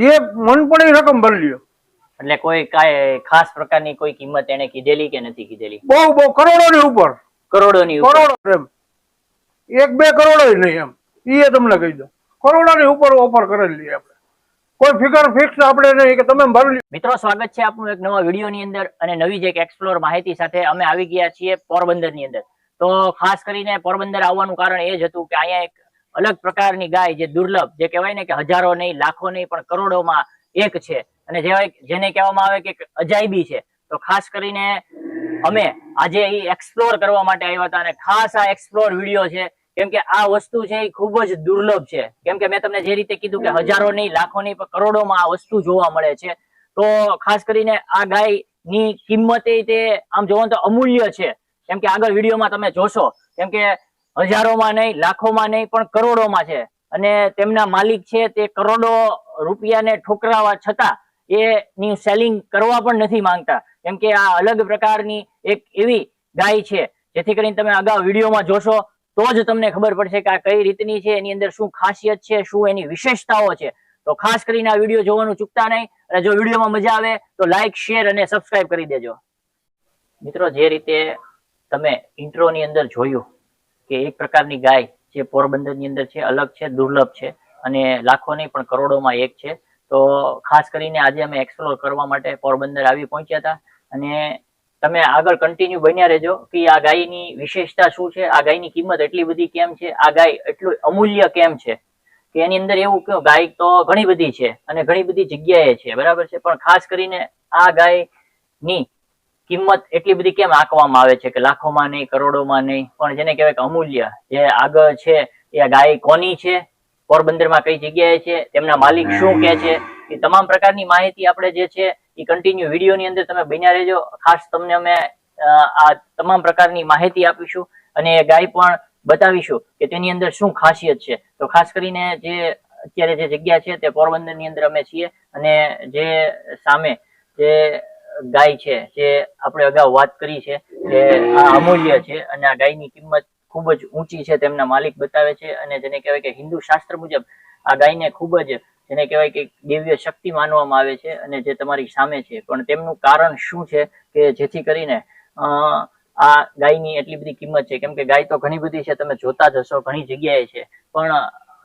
જે મન પડે એ રકમ ભરી લ્યો. એટલે કોઈ કાંઈ ખાસ પ્રકારની કોઈ કિંમત એને કીધેલી કે નથી કીધેલી? બહુ બહુ કરોડોની ઉપર. કરોડો ની કરોડો એમ. એક બે કરોડો નહીં એમ. એ તમને કહી દો. કરોડો ની ઉપર ઓફર કરેલી આપણે. કોઈ ફિગર ફિક્સ આપણે નહીં કે તમે ભરી મિત્રો સ્વાગત છે આપનું એક નવા વિડીયોની અંદર અને નવી જ એક એક્સપ્લોર માહિતી સાથે અમે આવી ગયા છીએ પોરબંદરની અંદર. તો ખાસ કરીને પોરબંદર આવવાનું કારણ એ જ હતું કે અહીંયા એક અલગ પ્રકારની ગાય જે દુર્લભ, જે કહેવાય ને કે હજારો નહીં, લાખો નહીં, પણ કરોડોમાં એક છે. અને જેને કહેવામાં આવે કે અજાયબી છે. તો ખાસ કરીને અમે આજે એ એક્સપ્લોર કરવા માટે આવ્યા હતા અને ખાસ આ એક્સપ્લોર વીડિયો છે. કેમ કે આ વસ્તુ છે એ ખૂબ જ દુર્લભ છે. કેમ કે મેં તમને જે રીતે કીધું કે હજારો નહીં, લાખો નહીં, પણ કરોડોમાં આ વસ્તુ જોવા મળે છે. તો ખાસ કરીને આ ગાયની કિંમત તે આમ જોવો તો અમૂલ્ય છે. કેમ કે આગળ વિડીયોમાં તમે જોશો. કેમ કે હજારોમાં નહીં, લાખોમાં નહીં, પણ કરોડોમાં છે. અને તેમના માલિક છે તે કરોડો રૂપિયાને ઠોકરાવા છતાં એની સેલિંગ કરવા પણ નથી માંગતા. કેમ કે આ અલગ પ્રકારની એક એવી ગાય છે, જેથી કરીને તમે અગાઉ વિડીયોમાં જોશો, તો જ તમને ખબર પડશે કે આ કઈ રીતની છે, એની અંદર શું ખાસિયત છે, શું એની વિશેષતાઓ છે. તો ખાસ કરીને આ વીડિયો જોવાનું ચૂકતા નહીં, અને જો વિડીયોમાં મજા આવે, તો લાઈક શેર અને સબસ્ક્રાઇબ કરી દેજો. મિત્રો, જે રીતે તમે ઇન્ટ્રોની અંદર જોયું કે એક પ્રકારની ગાય જે પોરબંદરની અંદર છે, અલગ છે, દુર્લભ છે અને લાખો નહીં, પણ કરોડોમાં એક છે. તો ખાસ કરીને આજે અમે એક્સપ્લોર કરવા માટે પોરબંદર આવી પહોંચ્યા હતા અને તમે આગળ કન્ટિન્યુ બન્યા રહેજો કે આ ગાયની વિશેષતા શું છે, આ ગાયની કિંમત એટલી બધી કેમ છે, આ ગાય એટલું અમૂલ્ય કેમ છે? કે એની અંદર એવું કે ગાય તો ઘણી બધી છે અને ઘણી બધી જગ્યાએ છે, બરાબર છે? પણ ખાસ કરીને આ ગાયની કિંમત એટલી બધી કેમ આંકવામાં આવે છે કે લાખોમાં નહીં, કરોડોમાં નહીં? પણ જેને કહેવાય કે અમૂલ્ય, જે આગળ છે, એ ગાય કોની છે? પોરબંદરમાં કઈ જગ્યાએ છે? તેમના માલિક શું કે છે? એ તમામ પ્રકારની માહિતી આપણે જે છે, એ કન્ટિન્યુ વિડીયોની અંદર તમે બન્યા રહેજો. ખાસ તમને અમે આ તમામ પ્રકારની માહિતી આપીશું અને એ ગાય પણ બતાવીશું કે તેની અંદર શું ખાસિયત છે. તો ખાસ કરીને જે અત્યારે જે જગ્યા છે, તે પોરબંદરની અંદર અમે છીએ અને જે સામે જે ગાય છે, જે આપણે અગાઉ વાત કરી છે કે આ અમૂલ્ય છે અને આ ગાયની કિંમત ખૂબ જ ઊંચી છે તેમના માલિક બતાવે છે અને જેને કહેવાય કે હિન્દુ શાસ્ત્ર મુજબ આ ગાયને ખૂબ જ જેને કહેવાય કે દિવ્ય શક્તિ માનવામાં આવે છે અને જે તમારી સામે છે. પણ તેમનું કારણ શું છે કે જેથી કરીને આ ગાયની એટલી બધી કિંમત છે? કેમ કે ગાય તો ઘણી બધી છે, તમે જોતા જ હશો, ઘણી જગ્યાએ છે. પણ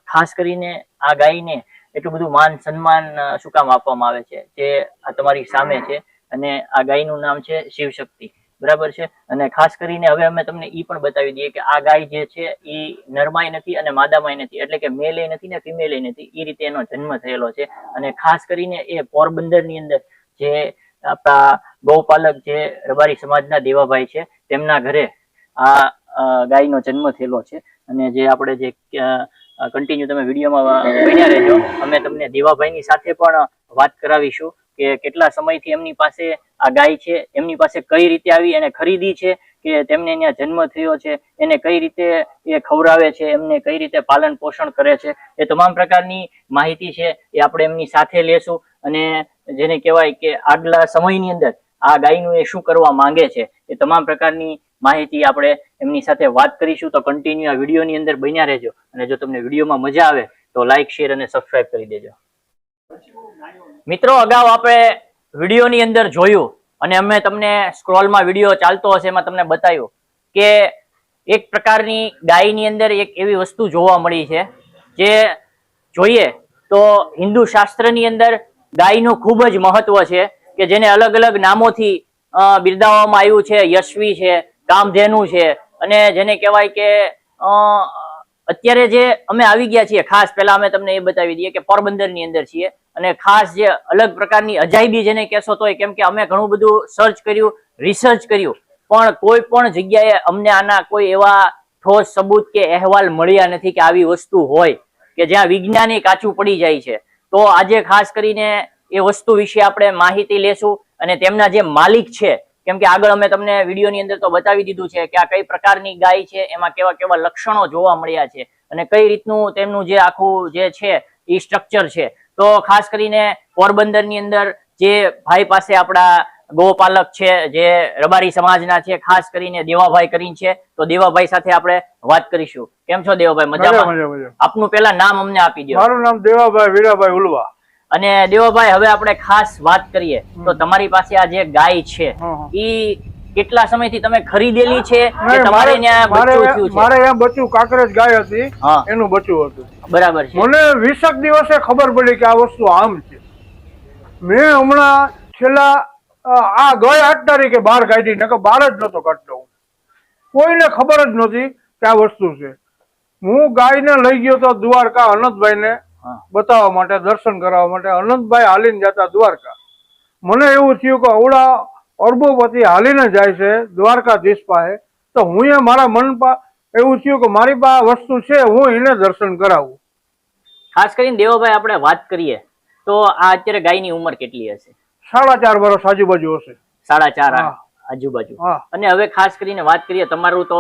ખાસ કરીને આ ગાયને એટલું બધું માન સન્માન શું કામ આપવામાં આવે છે? જે આ તમારી સામે છે અને આ ગાયનું નામ છે શિવશક્તિ. બરાબર છે? અને ખાસ કરીને હવે અમે તમને એ પણ બતાવી દઈએ કે આ ગાય જે છે એ નરમાય નથી અને માદામાય નથી. એટલે કે મેલે નથી ને ફિમેલે નથી. એ રીતે એનો જન્મ થયેલો છે. અને ખાસ કરીને એ પોરબંદરની અંદર જે આપણા ગૌપાલક જે રબારી સમાજના દેવાભાઈ છે, તેમના ઘરે આ ગાયનો જન્મ થયેલો છે. અને જે આપણે જે કન્ટિન્યુ તમે વિડીયોમાં બન્યા રહેજો. અમે તમને દેવાભાઈની સાથે પણ વાત કરાવીશું. કે કેટલા સમયથી એમની પાસે આ ગાય છે, એમની પાસે કઈ રીતે આવી એને ખરીદી છે, કે તેમને ત્યાં જન્મ થયો છે, એને કઈ રીતે એ ખવડાવે છે, એમને કઈ રીતે પાલન પોષણ કરે છે, એ તમામ પ્રકારની માહિતી છે એ આપણે એમની સાથે લેશું અને જેને કહેવાય કે આગલા સમયની અંદર આ ગાયનું એ શું કરવા માંગે છે, એ તમામ પ્રકારની માહિતી આપણે એમની સાથે વાત કરીશું. તો કન્ટિન્યુ આ વિડીયોની અંદર બન્યા રહેજો અને જો તમને વિડીયોમાં મજા આવે તો લાઈક શેર અને સબસ્ક્રાઇબ કરી દેજો. મિત્રો, અગાઉ આપણે વિડીયોની અંદર જોયું અને અમે તમને સ્ક્રોલમાં વીડિયો ચાલતો હશે એમાં તમને બતાવ્યું કે એક પ્રકારની ગાયની અંદર એક એવી વસ્તુ જોવા મળી છે જે જોઈએ તો હિન્દુ શાસ્ત્રની અંદર ગાયનું ખૂબ જ મહત્વ છે કે જેને અલગ અલગ નામોથી બિરદાવવામાં આવ્યું છે. યશવી છે, કામધેનુ છે અને જેને કહેવાય કે અત્યારે જે અમે આવી ગયા છીએ, ખાસ પહેલા અમે તમને એ બતાવી દઈએ કે પોરબંદરની અંદર છીએ. અને ખાસ જે અલગ પ્રકારની અજાયબી જેને કહેશો તો કેમ કે અમે ઘણું બધું સર્ચ કર્યું રિસર્ચ કર્યું, પણ કોઈ પણ જગ્યાએ અમને આના કોઈ એવા ઠોસ સબૂત કે અહેવાલ મળ્યા નથી કે આવી વસ્તુ હોય, કે જ્યાં વિજ્ઞાની કાચું પડી જાય છે. તો આજે ખાસ કરીને એ વસ્તુ વિશે આપણે માહિતી લેશું અને તેમના જે માલિક છે, કેમ કે આગળ અમે તમને વિડીયોની અંદર તો બતાવી દીધું છે કે આ કઈ પ્રકારની ગાય છે, એમાં કેવા કેવા લક્ષણો જોવા મળ્યા છે અને કઈ રીતનું તેમનું જે આખું જે છે, એ સ્ટ્રક્ચર છે. તો ખાસ કરીને પોરબંદરની અંદર જે ભાઈ પાસે આપણા ગોપાલક છે જે રબારી સમાજના છે ખાસ કરીને દેવાભાઈ કરીને છે તો દેવાભાઈ સાથે આપણે વાત કરીશું. કેમ છો દેવાભાઈ? મજા મજામાં? મજા મજા. આપનું પેલા નામ અમને આપી દો મારું નામ દેવાભાઈ વીરાભાઈ ઉલવા અને દેવાભાઈ હવે આપણે ખાસ વાત કરીએ. તો તમારી પાસે આ જે ગાય છે. ઈ કેટલા સમયથી તમે ખરીદેલી છે તમારે ત્યાં બચ્ચું થયું છે? મારે અહીંયા બચ્ચું કાંકરેજ ગાય હતી એનું બચ્ચું હતું. બરાબર છે. મને વીસક દિવસે ખબર પડી કે આ વસ્તુ આમ છે. મેં હમણાં છેલ્લા આ ગઈ આઠ તારીખે બહાર કાઢી નકર બહાર જ નતો કાઢતો હું. કોઈને ખબર જ નહોતી કે આ વસ્તુ છે. હું ગાયને લઈ ગયો તો દ્વારકા અનંતભાઈને. બતાવવા માટે દર્શન કરાવવા માટે. અનંતભાઈ હાલીને જતા દ્વારકા. મને એવું થયું કે અવડા અરબોપતિ હાલીને જાય છે દ્વારકાધીશ પાસે. તો હું એ મારા મન પા એવું થયું કે મારી પાસે વસ્તુ છે હું એને દર્શન કરાવું. ખાસ કરીને દેવાભાઈ આપણે વાત કરીએ તો આ અત્યારે ગાયની ઉંમર કેટલી હશે? સાડા ચાર વર્ષ આજુબાજુ હશે. સાડા ચાર આજુબાજુ. અને હવે ખાસ કરીને વાત કરીએ તમારું તો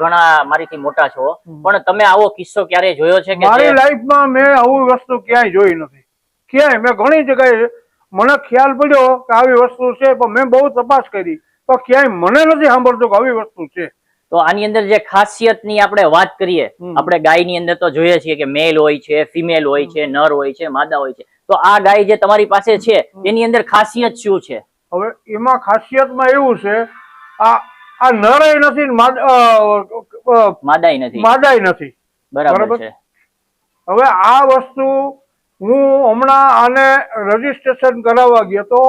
ઘણા મારીથી મોટા છો પણ તમે આવો કિસ્સો ક્યારે જોયો છે કે મારી લાઈફમાં મેં આવી વસ્તુ ક્યાંય જોઈ નથી. ક્યાંય? મેં ઘણી જગ્યાએ મને ખ્યાલ પડ્યો કે આવી વસ્તુ છે પણ મેં બહુ તપાસ કરી. તો ક્યાંય મને નથી સાંભળતું કે આવી વસ્તુ છે. તો આની અંદર જે ખાસિયતની આપણે વાત કરીએ આપણે આપણે ગાયની અંદર તો જોઈએ છીએ કે મેલ હોય છે ફિમેલ હોય છે નર હોય છે માદા હોય છે. તો આ ગાય જે તમારી પાસે છે એની અંદર ખાસિયત શું છે? હવે એમાં ખાસિયતમાં એવું છે આ આ નરય નથી ને માદાય નથી. માદાય નથી. બરાબર. છે. હવે આ વસ્તુ હું હમણાં આને રજીસ્ટ્રેશન કરાવવા ગયો તો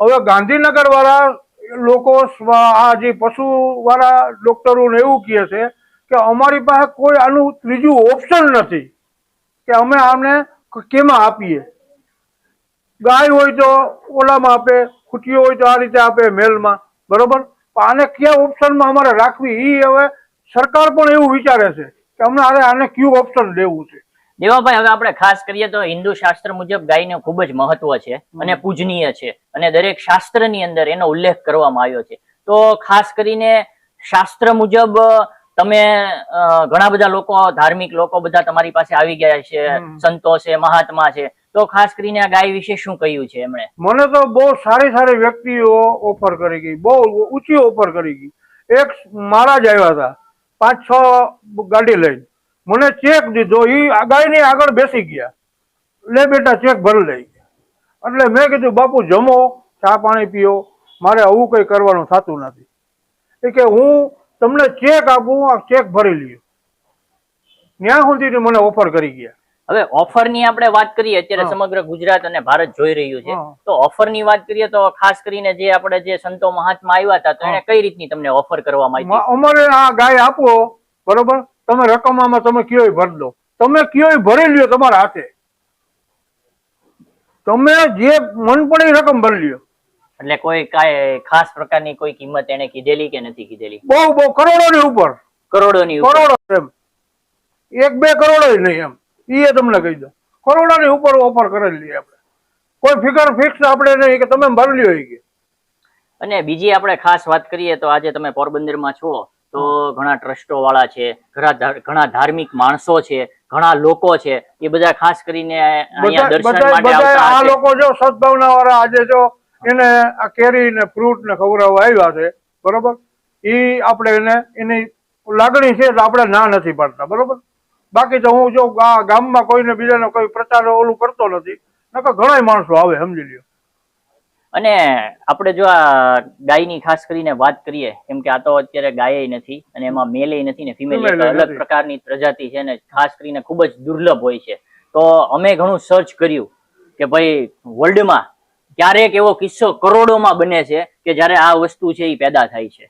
હવે ગાંધીનગર વાળા લોકો આ જે પશુ વાળા ડોક્ટરો એવું કહે છે કે અમારી પાસે કોઈ આનું ત્રીજું ઓપ્શન નથી કે અમે આમને કેમાં આપીએ. ગાય હોય તો ઓલામાં આપે, ખૂટીઓ હોય તો આ રીતે આપે મેલમાં, બરોબર? આને કયા ઓપ્શનમાં અમારે રાખવી એ હવે સરકાર પણ એવું વિચારે છે કે અમને આને કયું ઓપ્શન દેવું છે? દેવાભાઈ હવે આપણે ખાસ કરીએ તો હિન્દુ શાસ્ત્ર મુજબ ગાયને ખૂબ જ મહત્વ છે અને પૂજનીય છે અને દરેક શાસ્ત્રની અંદર એનો ઉલ્લેખ કરવામાં આવ્યો છે. તો ખાસ કરીને શાસ્ત્ર મુજબ તમે ઘણા બધા લોકો ધાર્મિક લોકો બધા તમારી પાસે આવી ગયા છે. સંતો છે મહાત્મા છે. તો ખાસ કરીને આ ગાય વિશે શું કહ્યું છે એમણે? મને તો બહુ સારી સારી વ્યક્તિઓ ઓફર કરી ગઈ બહુ ઊંચી ઓફર કરી ગઈ. એક મારા જ આવ્યા હતા પાંચ છ ગાડી લઈને. મને ચેક દીધો એ ગાયની આગળ બેસી ગયા. લે બેટા ચેક ભરી લઈ એટલે મેં કીધું બાપુ જમો ચા પાણી પીઓ. મારે આવું કંઈ કરવાનું થતું નથી. એ કે હું તમને ચેક આપું આ ચેક ભરી લ્યો ત્યાં સુધી મને ઓફર કરી ગયા. હવે ઓફરની આપણે વાત કરીએ અત્યારે સમગ્ર ગુજરાત અને ભારત જોઈ રહ્યું છે. તો ઓફરની વાત કરીએ તો ખાસ કરીને જે આપણે જે સંતો મહાત્મા આવ્યા હતા તો એને. કઈ રીતની તમને ઓફર કરવામાં આવી અમારે આ ગાય આપો બરોબર? તમે રકમામાં તમે કયોય ભરી દો તમે કયોય ભરી લ્યો તમારા હાથે. તમે જે મન પડે રકમ ભરી લ્યો. એટલે કોઈ કાંઈ ખાસ પ્રકારની કોઈ કિંમત એને કીધેલી કે નથી કીધેલી? બહુ બહુ કરોડોની ઉપર. કરોડોની ઉપર. કરોડો એમ. એક બે કરોડો નહીં એમ. એ તમને કહી દો કરોડોની ઉપર ઓફર કરેલી આપણે. કોઈ ફિગર ફિક્સ આપણે નહીં કે તમે ભરી લ્યો કે. અને બીજી આપણે ખાસ વાત કરીએ તો આજે તમે પોરબંદરમાં છો. તો ઘણા ટ્રસ્ટો વાળા છે ઘણા ધાર્મિક માણસો છે ઘણા લોકો છે એ બધા ખાસ કરીને અહીંયા દર્શન માટે આવતા આ લોકો જો સદભાવના વાળા આજે જો એને આ કેરી ને ફ્રૂટ ને ખવડાવવા આવ્યા છે બરોબર? ઈ આપણે એને એની લાગણી છે તો આપણે ના નથી પાડતા બરોબર? બાકી તો હું જો ગામમાં કોઈને બીજાને કોઈ પ્રચાર ઓલું કરતો નથી નકર ઘણા માણસો આવે સમજી લ્યો. અને આપણે જો આ ગાયની ખાસ કરીને વાત કરીએ કેમ કે આ તો અત્યારે ગાય નથી અને એમાં મેલે નથી ને ફિમેલ અલગ પ્રકારની પ્રજાતિ છે ને ખાસ કરીને ખૂબ જ દુર્લભ હોય છે. તો અમે ઘણું સર્ચ કર્યું કે ભાઈ વર્લ્ડમાં ક્યારેક એવો કિસ્સો કરોડોમાં બને છે કે જ્યારે આ વસ્તુ છે એ પેદા થાય છે.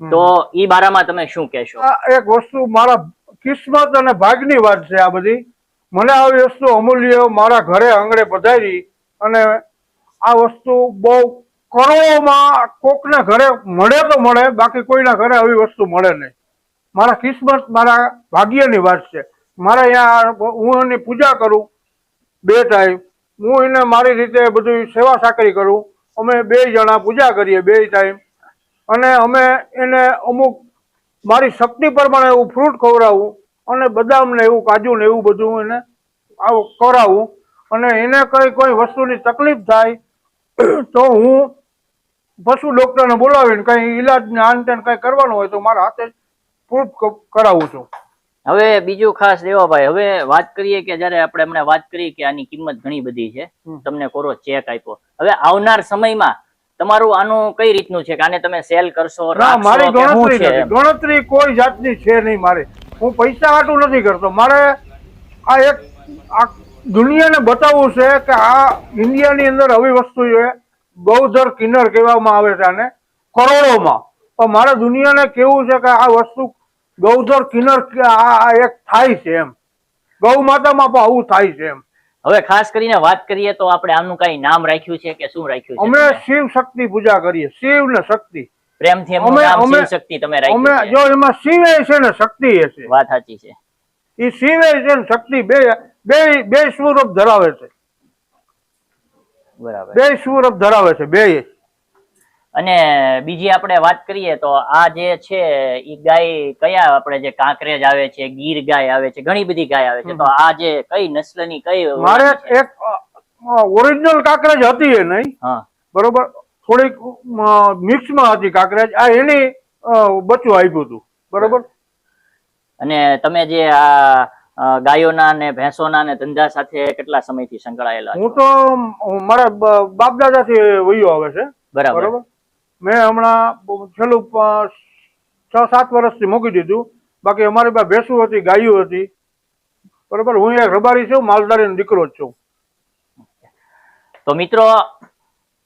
તો ઈ બારામાં તમે શું કહેશો? એક વસ્તુ મારા કિસ્મત અને ભાગની વાત છે આ બધી. મને આવી વસ્તુ અમૂલ્ય મારા ઘરે આંગણે પધારી અને આ વસ્તુ બહુ કરોડોમાં કોકના ઘરે મળે તો મળે, બાકી કોઈના ઘરે આવી વસ્તુ મળે નહીં. મારા કિસ્મત, મારા ભાગ્યની વાત છે. મારે અહીંયા હું એની પૂજા કરું બે ટાઈમ હું એને મારી રીતે બધું સેવા સાકરી કરું. અમે બે જણા પૂજા કરીએ બે ટાઈમ અને અમે એને અમુક મારી શક્તિ પ્રમાણે એવું ફ્રૂટ ખવડાવું અને બદામ ને એવું કાજુ ને એવું બધું એને આવું કરાવું. અને એને કઈ કોઈ વસ્તુની તકલીફ થાય તો હું પશુ ડોક્ટરને બોલાવીને કઈ ઈલાજ ને આનટેન કઈ કરવાનું હોય તો મારા હાથે પ્રૂફ કરાવું છું. હવે બીજું ખાસ દેવાભાઈ હવે વાત કરીએ કે જયારે આપણે હમણાં વાત કરી કે આની કિંમત ઘણી બધી છે. તમને કોરો ચેક આપ્યો. હવે આવનાર સમયમાં તમારું આનું કઈ રીતનું છે કે આને તમે સેલ કરશો મારી ગણતરી? ગણતરી કોઈ જાતની છે નહીં મારે. હું પૈસા હાટું નથી કરતો. મારે આ એક આ દુનિયાને બતાવવું છે કે આ ઇન્ડિયાની અંદર આવી વસ્તુ છે ગૌધર કિન્નર કહેવામાં આવે છે આને કરોડોમાં. પણ મારે દુનિયાને કેવું છે કે આ વસ્તુ ગૌધર કિન્નર આ એક થાય છે એમ. ગૌ માતામાં પણ આવું થાય છે એમ. હવે ખાસ કરીને વાત કરીએ તો આપણે આમનું કઈ નામ રાખ્યું છે કે શું રાખ્યું છે? અમે શિવ શક્તિ પૂજા કરીએ શિવ ને શક્તિ. પ્રેમથી અમે- અમે- શિવ શક્તિ તમે અમે જો એમાં શિવ છે ને શક્તિ છે. વાત સાચી છે. એ શિવ છે ને શક્તિ બે બે બે સ્વરૂપ ધરાવે છે. બરાબર. બે સ્વરૂપ ધરાવે છે બે. અને બીજી આપણે વાત કરીએ તો આ જે છે ઈ ગાય કયા આપણે જે કાંકરેજ આવે છે ગીર ગાય આવે છે ઘણી બધી ગાય આવે છે તો આ જે કઈ નસ્લની કઈ મારે એક ઓરિજિનલ કાંકરેજ હતી એ નહીં. હા. બરોબર? થોડીક મિક્સમાં હતી કાંકરેજ. આ એની બચ્ચું આપ્યું હતું. બરોબર. અને તમે જે આ ગાયોના ને ભેંસોના ને ધંધા સાથે કેટલા સમયથી સંકળાયેલા હું તો મારા બાપ દાદાથી વયો આવે છે. બરાબર. મેં હમણાં છેલ્લું છ સાત વર્ષથી મૂકી દીધું. બાકી અમારી પાસે ભેંસું હતી ગાયું હતી. બરાબર? હું એક રબારી છું માલધારીનો દીકરો જ છું. તો મિત્રો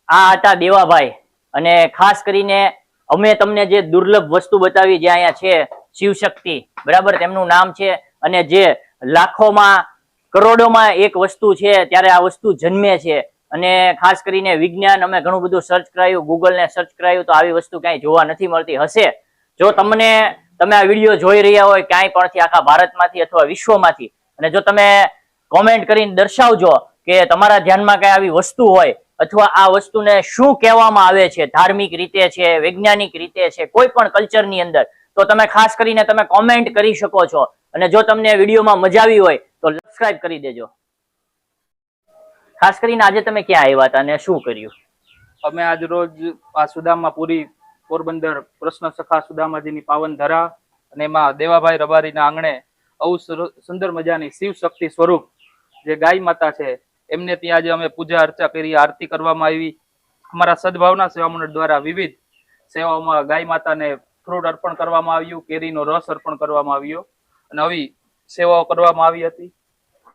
આ હતા દેવાભાઈ. અને ખાસ કરીને અમે તમને જે દુર્લભ વસ્તુ બતાવી જે અહીંયા છે શિવશક્તિ. બરાબર? તેમનું નામ છે અને જે લાખોમાં, કરોડોમાં એક વસ્તુ છે, ત્યારે આ વસ્તુ જન્મે છે. અને ખાસ કરીને વિજ્ઞાન, અમે ઘણું બધું સર્ચ કરાયું ગૂગલને સર્ચ કરાયું, તો આવી વસ્તુ ક્યાંય જોવા નથી મળતી. હશે. જો તમને, તમે આ વીડિયો જોઈ રહ્યા હોય, ક્યાંય પણથી આખા ભારતમાંથી અથવા વિશ્વમાંથી, અને જો તમે કોમેન્ટ કરીને દર્શાવજો કે તમારા ધ્યાનમાં કઈ આવી વસ્તુ હોય, અથવા આ વસ્તુને શું કહેવામાં આવે છે, ધાર્મિક રીતે છે, વૈજ્ઞાનિક રીતે છે, કોઈ પણ કલ્ચરની અંદર, તો તમે ખાસ કરીને તમે કોમેન્ટ કરી શકો છો. અને જો તમને વિડીયોમાં મજા આવી હોય, તો સબસ્ક્રાઇબ કરી દેજો. ખાસ કરીને આજે તમે ક્યાં આવ્યા હતા અને શું કર્યું? અમે આજ રોજ આ સુદામાપુરી પોરબંદર પ્રશ્ન સખા સુદામાજીની પાવન ધરા અને એમાં દેવાભાઈ રબારીના આંગણે આવું સુંદર મજાની શિવ શક્તિ સ્વરૂપ જે ગાય માતા છે, એમને ત્યાં આજે અમે પૂજા અર્ચા કરી, આરતી કરવામાં આવી. અમારા સદભાવના સેવા મંડળ દ્વારા વિવિધ સેવાઓમાં ગાય માતાને ફ્રૂટ અર્પણ કરવામાં આવ્યું, કેરીનો રસ અર્પણ કરવામાં આવ્યો. અને આવી સેવાઓ કરવામાં આવી હતી.